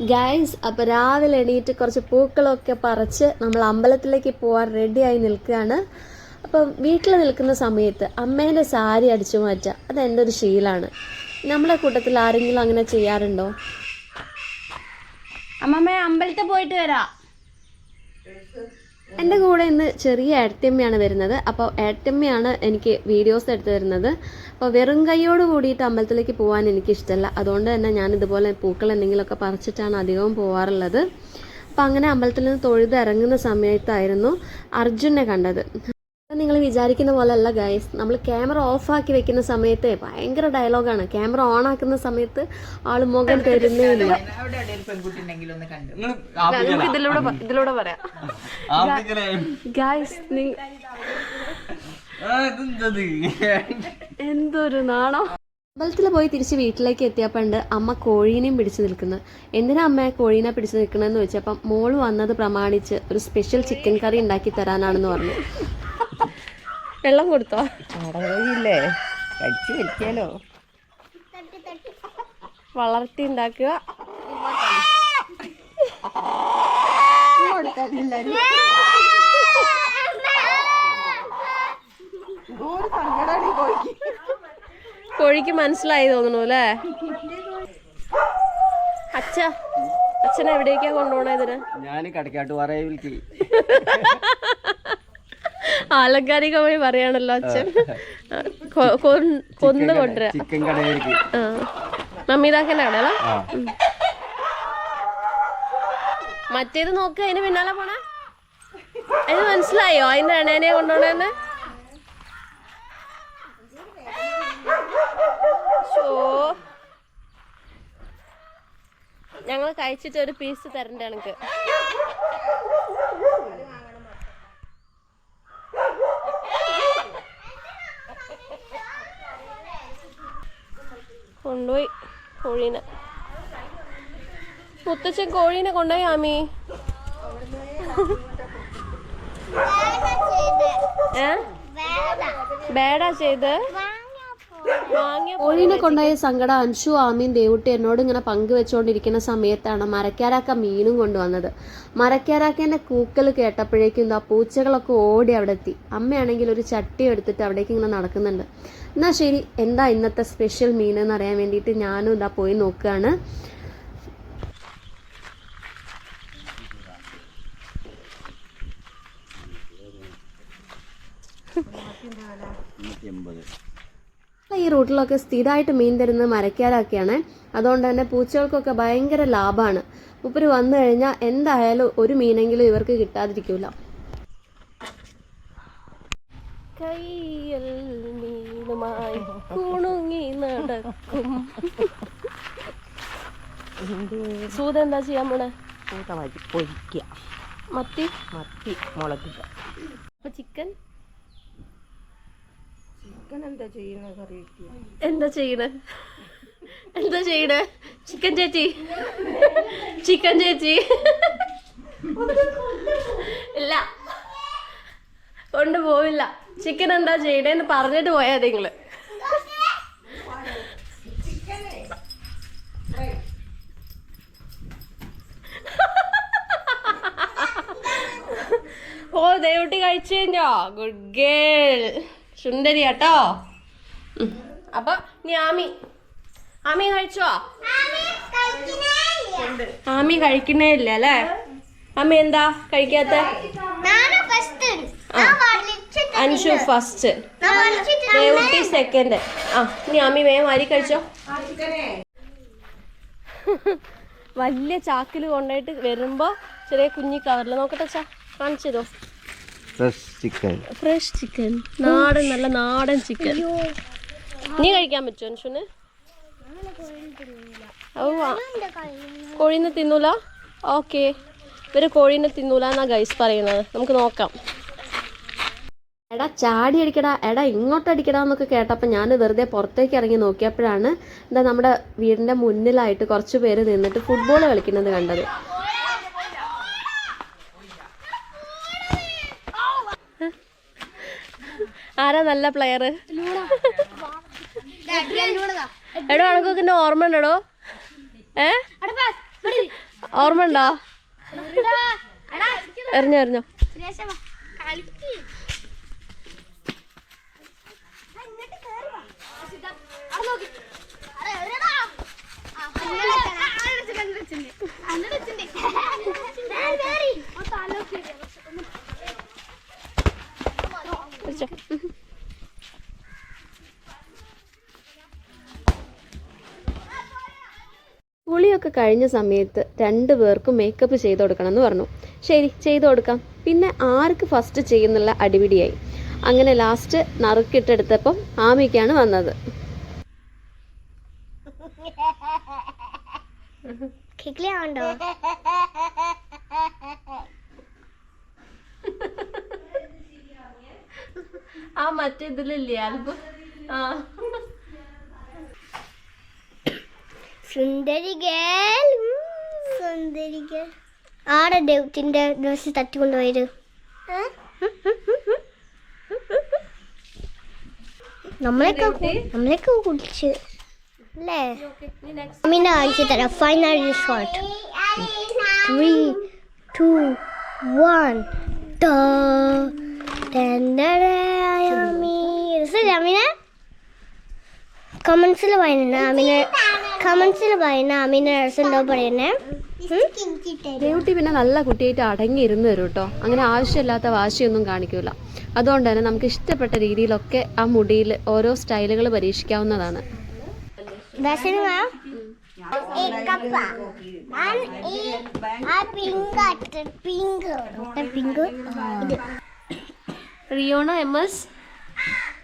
Guys അപ്പോൾ രാവിലെ എണീറ്റ് കുറച്ച് പൂക്കളൊക്കെ പറിച്ച് നമ്മൾ അമ്പലത്തിലേക്ക് പോകാൻ റെഡിയായി നിൽക്കുകയാണ്. അപ്പം വീട്ടിൽ നിൽക്കുന്ന സമയത്ത് അമ്മേന്റെ സാരി അടിച്ചു മാറ്റുക. അത് എന്റെ ഒരു ശീലമാണ് നമ്മുടെ കൂട്ടത്തിൽ ആരെങ്കിലും അങ്ങനെ ചെയ്യാറുണ്ടോ? അമ്മമ്മ അമ്പലത്തിൽ പോയിട്ട് വരാം. എന്റെ കൂടെ ഇന്ന് ചെറിയ ഏട്ടത്തിയമ്മയാണ് വരുന്നത്. അപ്പോൾ ഏട്ടത്തിയമ്മയാണ് എനിക്ക് വീഡിയോസ് എടുത്തു തരുന്നത്. അപ്പോൾ വെറും കൈയോട് കൂടിയിട്ട് അമ്പലത്തിലേക്ക് പോകാൻ എനിക്കിഷ്ടമല്ല. അതുകൊണ്ട് തന്നെ ഞാൻ ഇതുപോലെ പൂക്കൾ എന്തെങ്കിലുമൊക്കെ പറിച്ചിട്ടാണ് അധികവും പോവാറുള്ളത്. അപ്പോൾ അങ്ങനെ അമ്പലത്തിൽ നിന്ന് തൊഴുത് ഇറങ്ങുന്ന സമയത്തായിരുന്നു അർജുനെ കണ്ടത്. നിങ്ങൾ വിചാരിക്കുന്ന പോലെയല്ല ഗൈസ് നമ്മൾ ക്യാമറ ഓഫാക്കി വെക്കുന്ന സമയത്ത് ഭയങ്കര ഡയലോഗാണ് ക്യാമറ ഓൺ ആക്കുന്ന സമയത്ത് ആൾ മുഖം തരുന്നേ ഇല്ല അവിടെ അവിടെ ഒരു ഉണ്ടെങ്കിൽ ഒന്ന് കണ്ടു നമുക്ക് ഇതിലൂടെ ഇതിലൂടെ പറയാം ഗൈസ് എന്തൊരു നാണോ. അമ്പലത്തിൽ പോയി തിരിച്ച് വീട്ടിലേക്ക് എത്തിയപ്പോണ്ട് അമ്മ കോഴീനെയും പിടിച്ചു നിൽക്കുന്നത് എന്തിനാ അമ്മ കോഴീനെ പിടിച്ചു നിൽക്കണമെന്ന് ചോദിച്ചപ്പം മോൾ വന്നത് പ്രമാണിച്ച് ഒരു സ്പെഷ്യൽ ചിക്കൻ കറി ഉണ്ടാക്കി തരാനാണെന്ന് പറഞ്ഞു. വെള്ളം കൊടുത്തോ? കോഴിയില്ലേ കടിച്ചു വലിക്കാലോ വളർത്തി ഉണ്ടാക്കുക. കോഴിക്ക്. മനസ്സിലായി തോന്നുന്നു അല്ലേ? അച്ഛ അച്ഛനെ എവിടേക്കാ കൊണ്ടുപോണേ ഇതിന്? ഞാൻ കടക്കാട്ട് പറയിലേക്ക് ആലങ്കാരികമായി പറയാണല്ലോ അച്ഛൻ. കൊന്നു കൊണ്ടുവരാ. ആ. മറ്റേത് നോക്ക് അതിന് പിന്നാലെ പോണേ. അതിന് മനസ്സിലായോ? അതിന്റെ അണേനെ കൊണ്ടുപോണേന്ന്? ഞങ്ങൾ ഞങ്ങൾ കഴിച്ചിട്ട് ഒരു പീസ് തരണ്ട എനിക്ക് കൊണ്ടുപോയി കോഴീനെ. മുത്തച്ഛൻ കോഴീനെ കൊണ്ടുപോയി ആമി. ഏ? ബേഡാ ചെയ്ത്. കോഴീനെ കൊണ്ടായ സങ്കടം അൻഷു ആമീൻ ദേവുട്ടി എന്നോട് ഇങ്ങനെ പങ്കുവെച്ചുകൊണ്ടിരിക്കുന്ന സമയത്താണ് മരക്കാരാക്ക മീനും കൊണ്ടുവന്നത്. മരക്കാരാക്കേന്റെ കൂക്കൽ കേട്ടപ്പോഴേക്കും എന്താ പൂച്ചകളൊക്കെ ഓടി അവിടെ എത്തി അമ്മയാണെങ്കിൽ ഒരു ചട്ടി എടുത്തിട്ട് അവിടേക്ക് ഇങ്ങനെ നടക്കുന്നുണ്ട്. എന്നാ ശരി എന്താ ഇന്നത്തെ സ്പെഷ്യൽ മീൻ എന്ന് അറിയാൻ വേണ്ടിയിട്ട് ഞാനും ഇതാ പോയി നോക്കുകയാണ്. ഈ റൂട്ടിലൊക്കെ സ്ഥിരമായിട്ട് മീൻ തരുന്നത് മരക്കാരൊക്കെയാണ്. അതുകൊണ്ട് തന്നെ പൂച്ചകൾക്കൊക്കെ ഭയങ്കര ലാഭമാണ്. ഉപ്പര് വന്നു കഴിഞ്ഞാൽ എന്തായാലും ഒരു മീനെങ്കിലും ഇവർക്ക് കിട്ടാതിരിക്കൂല. കയ്യിൽ മീനുമായി കുണുങ്ങി നടക്കും. സൂത എന്താ ചെയ്യാൻ പോണേ പൊരിക്കുക മത്തി? മത്തി മുളകില്ല അപ്പൊ ചിക്കൻ? ചിക്കൻ എന്താ ചെയ്യണ കറി എന്താ ചെയ്യണേ? എന്താ ചെയ്യണേ? ചിക്കൻ ചേച്ചി. ചിക്കൻ ചേച്ചി. ഇല്ല. കൊണ്ടുപോവില്ല. ചിക്കൻ എന്താ ചെയ്യണേന്ന് പറഞ്ഞിട്ട് പോയാ നിങ്ങൾ ഓ ദൈവട്ടി കഴിച്ചു കഴിഞ്ഞോ? ഗുഡ് ഗേൾ സുന്ദരി കേട്ടോ. അപ്പൊ നീ ആമി. ആമി കഴിച്ചോ? ആമി കഴിക്കണേ ഇല്ല അല്ലേ? ആമി എന്താ കഴിക്കാത്ത? ആ. അൻഷു ഫസ്റ്റ് ദേവുട്ടി സെക്കൻഡ് ആ ഇനി അമ്മി വേഗം വാരി കഴിച്ചോ. വലിയ ചാക്കിൽ കൊണ്ടുപോയിട്ട് വരുമ്പോ ചെറിയ കുഞ്ഞി കവറിൽ നോക്കട്ടെ ചാ കാണിച്ചതോ ഫ്രഷ് ചിക്കൻ ഫ്രഷ് ചിക്കൻ നാടൻ നല്ല നാടൻ ചിക്കൻ നീ കഴിക്കാൻ പറ്റുമോ അൻഷുന്. കോഴീനെ തിന്നൂല? ഓക്കെ. ഇവർ കോഴീനെ തിന്നൂല എന്നാ ഗൈസ് പറയുന്നത്. നമുക്ക് നോക്കാം. എടാ ചാടി അടിക്കടാ. എടാ ഇങ്ങോട്ട് അടിക്കടാ എന്നൊക്കെ കേട്ടപ്പോൾ ഞാൻ വെറുതെ പുറത്തേക്ക് ഇറങ്ങി നോക്കിയപ്പോഴാണ് എന്താ നമ്മുടെ വീടിന്റെ മുന്നിലായിട്ട് കുറച്ച് പേര് നിന്നിട്ട് ഫുട്ബോൾ കളിക്കുന്നത് കണ്ടത്. ആരാ നല്ല പ്ലെയർ എടോ അണക്കൊക്കെ ഓർമ്മ ഉണ്ടോ ഏ? ഓർമ്മ ഉണ്ടോ? എറിഞ്ഞോ എറിഞ്ഞോ. പിടിച്ചോ. കുളിയൊക്കെ കഴിഞ്ഞ സമയത്ത് രണ്ടു പേർക്കും മേക്കപ്പ് ചെയ്ത് കൊടുക്കണം എന്ന് പറഞ്ഞു. ശരി ചെയ്ത് കൊടുക്കാം. പിന്നെ ആർക്ക് ഫസ്റ്റ് ചെയ്യുന്നുള്ള അടിപിടിയായി. അങ്ങനെ ലാസ്റ്റ് നറുക്കിട്ടെടുത്തപ്പം ആമിക്കാണ് വന്നത്. കിക്ലി ആ മറ്റേതിലില്ലേ ആൽബം ആ. സുന്ദരി ഗേൾ ആടെ ദൈവത്തിന്റെ ഡ്രസ് തട്ടിക്കൊണ്ടുപോയത് നമ്മളെയൊക്കെ നമ്മളെയൊക്കെ കുടിച്ച്. അല്ലേ? അമീന കാണിച്ചു തരാം. Final resort three two. One Ameena? കമൻസിൽ പറയുന്ന അമീന. കമൻസിൽ പറയുന്ന അമീന രസമുണ്ടോ പറയുന്നേ? ദേവുട്ടി പിന്നെ നല്ല കുട്ടിയായിട്ട് അടങ്ങി ഇരുന്ന് തരും കേട്ടോ അങ്ങനെ ആവശ്യമില്ലാത്ത വാശിയൊന്നും കാണിക്കൂല. അതുകൊണ്ട് തന്നെ നമുക്ക് ഇഷ്ടപ്പെട്ട രീതിയിലൊക്കെ ആ മുടിയിൽ ഓരോ സ്റ്റൈലുകൾ പരീക്ഷിക്കാവുന്നതാണ്. Darshana pink pink. പിങ്ക്? ഇത്. റിയോണ എം എസ്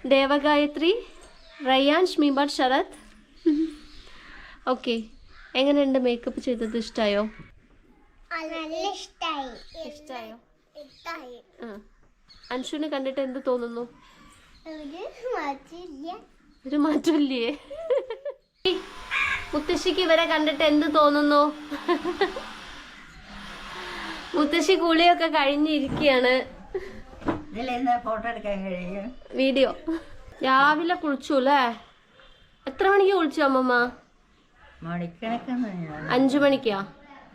ദേവഗായത്രി റയാൻ ഷ്മീബാട് ശരത്. ഓക്കെ. എങ്ങനെയുണ്ട് മേക്കപ്പ് ചെയ്തത്? ഇഷ്ടായോ? നല്ല ഇഷ്ടായി. ഇഷ്ടമായോ ഇഷ്ടായി. ആ. അൻഷുവിനെ കണ്ടിട്ട് എന്ത് തോന്നുന്നു? ഒരു മാറ്റമില്ലേ മുത്തശ്ശിക്ക് ഇവരെ കണ്ടിട്ട് എന്ത് തോന്നുന്നു? മുത്തശ്ശി കുളിയൊക്കെ കഴിഞ്ഞിരിക്കുകയാണ് ഫോട്ടോ എടുക്കാൻ കഴിയും. വീഡിയോ. രാവിലെ കുളിച്ചു അല്ലേ എത്ര മണിക്ക് കുളിച്ചു അമ്മമ്മ? മണിക്കണക്കൊന്നും അഞ്ചു മണിക്കാ?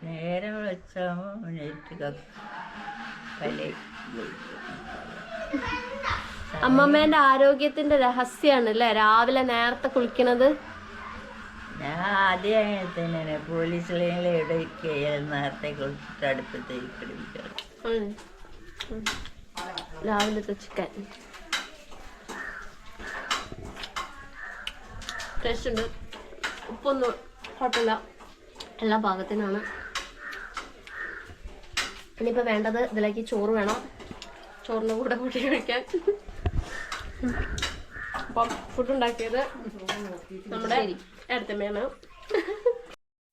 നേരം അമ്മമ്മേന്റെ ആരോഗ്യത്തിന്റെ രഹസ്യാണ് അല്ലേ? രാവിലെ നേരത്തെ കുളിക്കണത്. ഞാൻ ആദ്യം അങ്ങനെ തന്നെയാണ് പോലീസ് ലൈനിൽ ഇടയ്ക്ക് നേരത്തെ കുളിച്ചിട്ട്. ഉം. രാവിലത്തെ ചിക്കൻ ടേസ്റ്റ് ഉണ്ട്. ഉപ്പൊന്നും കുഴപ്പമില്ല. എല്ലാ പാകത്തിനാണ്. ഇനിയിപ്പോൾ വേണ്ടത് ഇതിലേക്ക് ചോറ് വേണം. ചോറിന്റെ കൂടെ കൂട്ടി കഴിക്കാൻ അപ്പം ഫുഡ് ഉണ്ടാക്കിയത് നമ്മുടെ അടുത്തമ്മയാണ്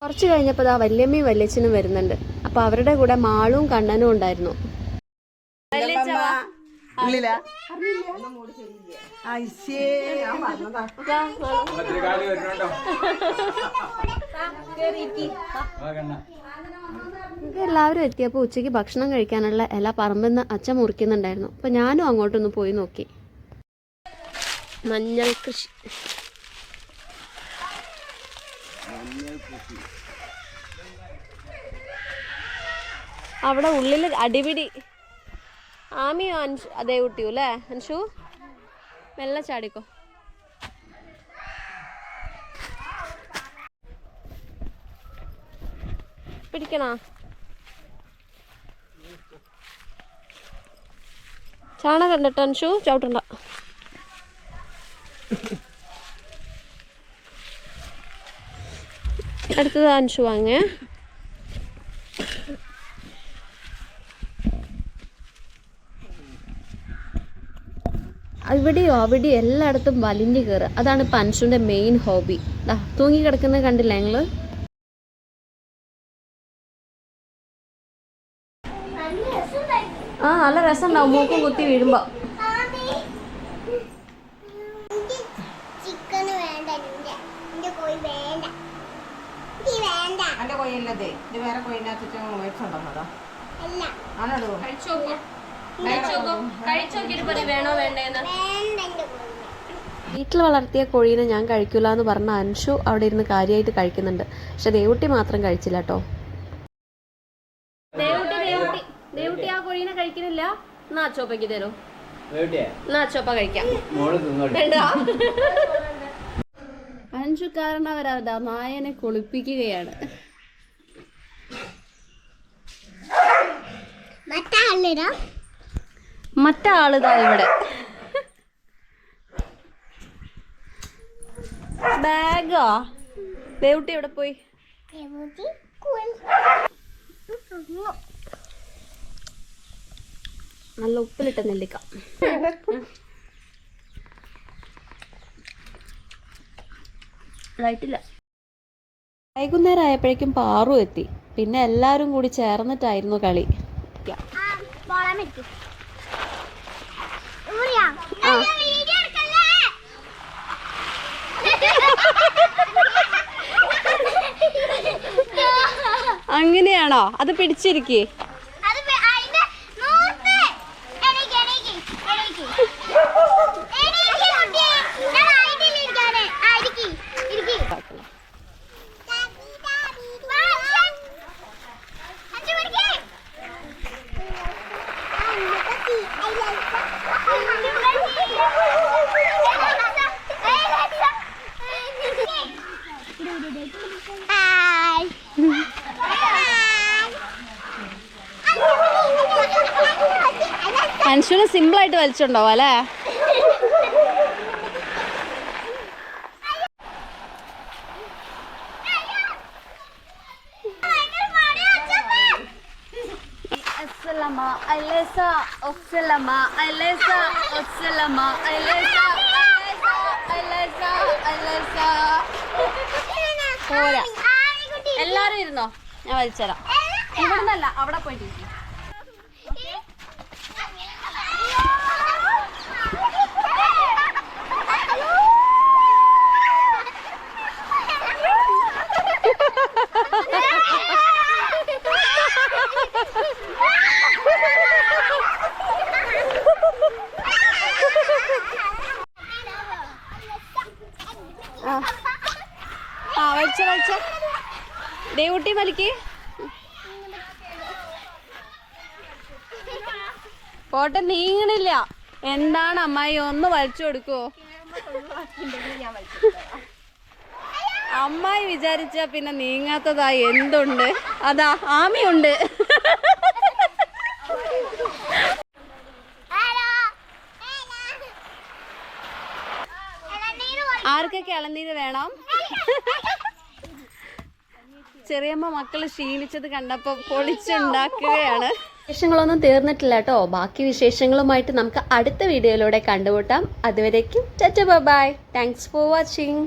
കുറച്ച് കഴിഞ്ഞപ്പോൾ ആ വല്യമ്മയും വല്യച്ഛനും വരുന്നുണ്ട്. അപ്പൊ അവരുടെ കൂടെ മാളും കണ്ണനും ഉണ്ടായിരുന്നു. എല്ലാവരും എത്തിയപ്പോൾ ഉച്ചയ്ക്ക് ഭക്ഷണം കഴിക്കാനുള്ള ഇല പറമ്പെന്ന് അച്ഛൻ മുറിക്കുന്നുണ്ടായിരുന്നു. അപ്പൊ ഞാനും അങ്ങോട്ടൊന്ന് പോയി നോക്കി. മഞ്ഞൾ കൃഷി. അവിടെ ഉള്ളിൽ അടിപിടി. ആമിയോ അൻഷു അതേ കുട്ടിയു അല്ലേ? അൻഷു മെല്ലെ ചാടിക്കോ. പിടിക്കണോ? ചാണകം കണ്ടിട്ട് അൻഷു ചവിട്ടണ്ട. അടുത്തത് അൻഷു വാങ്ങേ ഇവിടെയോ അവിടെയോ എല്ലായിടത്തും വലിഞ്ഞു കയറുക അതാണ് ഇപ്പം അൻഷുവിൻ്റെ മെയിൻ ഹോബി ദാ തൂങ്ങി കിടക്കുന്നത് കണ്ടില്ല ഞങ്ങൾ ആ നല്ല രസമുണ്ടാവും മൂക്കും കുത്തി വീഴുമ്പോൾ കോയില്ലത്. ഇത് വേറെ കോയിനകത്തിട്ട് മേടിച്ചോണ്ടോ അല്ല. ആണോ? വേണോ വേണ്ടേന്ന്. വീട്ടിൽ വളർത്തിയ കോഴീനെ ഞാൻ കഴിക്കില്ല എന്ന് പറഞ്ഞ അൻഷു അവിടെ ഇരുന്ന് കാര്യമായിട്ട് കഴിക്കുന്നുണ്ട്. പക്ഷെ ദേവുട്ടി മാത്രം കഴിച്ചില്ല കേട്ടോ. കോഴീനെ കഴിക്കുന്നില്ല. എന്നാ അച്ചോപ്പയ്ക്ക് തരൂ. എവിടെയാ എന്നാ അച്ചോപ്പ കഴിക്കാം. അൻഷു വേണ്ട. അഞ്ചുകാരനവരതാ നായനെ കുളിപ്പിക്കുകയാണ്. മറ്റാളിടാ മറ്റാളിതാ ഇവിടെ. ബാഗോ? ദേവുട്ടി എവിടെ പോയി? നല്ല ഉപ്പിലിട്ട നെല്ലിക്ക. ഇതായിട്ടില്ല വൈകുന്നേരം ആയപ്പോഴേക്കും പാറു എത്തി. പിന്നെ എല്ലാവരും കൂടി ചേർന്നിട്ടായിരുന്നു കളി. അങ്ങനെയാണോ? അത് പിടിച്ചിരിക്കേ അത് വെ- അതിന്റെ മൂത്ത്. എണീക്ക്, എണീക്ക്, എണീക്ക്. എണീക്ക് കുട്ടിയെ. ഞാൻ അതിന്റെ ഇരിക്കാണ്. ആ, ഇരിക്ക്, ഇരിക്ക്. വാ, അച്ഛൻ. അച്ഛൻ പിടിക്ക്. ഹായ് മനുഷ്യന് സിമ്പിളായിട്ട് വലിച്ചുണ്ടാവും അല്ലേ? പോരാ. എല്ലാരും ഇരുന്നോ? ഞാൻ വലിച്ചരാം ഇവിടുന്നല്ല അവിടെ പോയിട്ട് വലിച്ച വലിച്ച ദേവുട്ടി വലിക്ക്. പോട്ടെ നീങ്ങണില്ല. എന്താണ് അമ്മായി ഒന്ന് വലിച്ചു കൊടുക്കുവോ? അമ്മായി വിചാരിച്ച പിന്നെ നീങ്ങാത്തതാ എന്തുണ്ട്? അതാ ആമിയുണ്ട്. ആർക്കൊക്കെ ഇളനീര് വേണം? ചെറിയമ്മ മക്കൾ ക്ഷീണിച്ചത് കണ്ടപ്പോ പൊളിച്ചുണ്ടാക്കുകയാണ്. വിശേഷങ്ങളൊന്നും തീർന്നിട്ടില്ല കേട്ടോ. ബാക്കി വിശേഷങ്ങളുമായിട്ട് നമുക്ക് അടുത്ത വീഡിയോയിലൂടെ കണ്ടുമുട്ടാം. അതുവരേക്കും ബൈ താങ്ക്സ് ഫോർ വാച്ചിങ്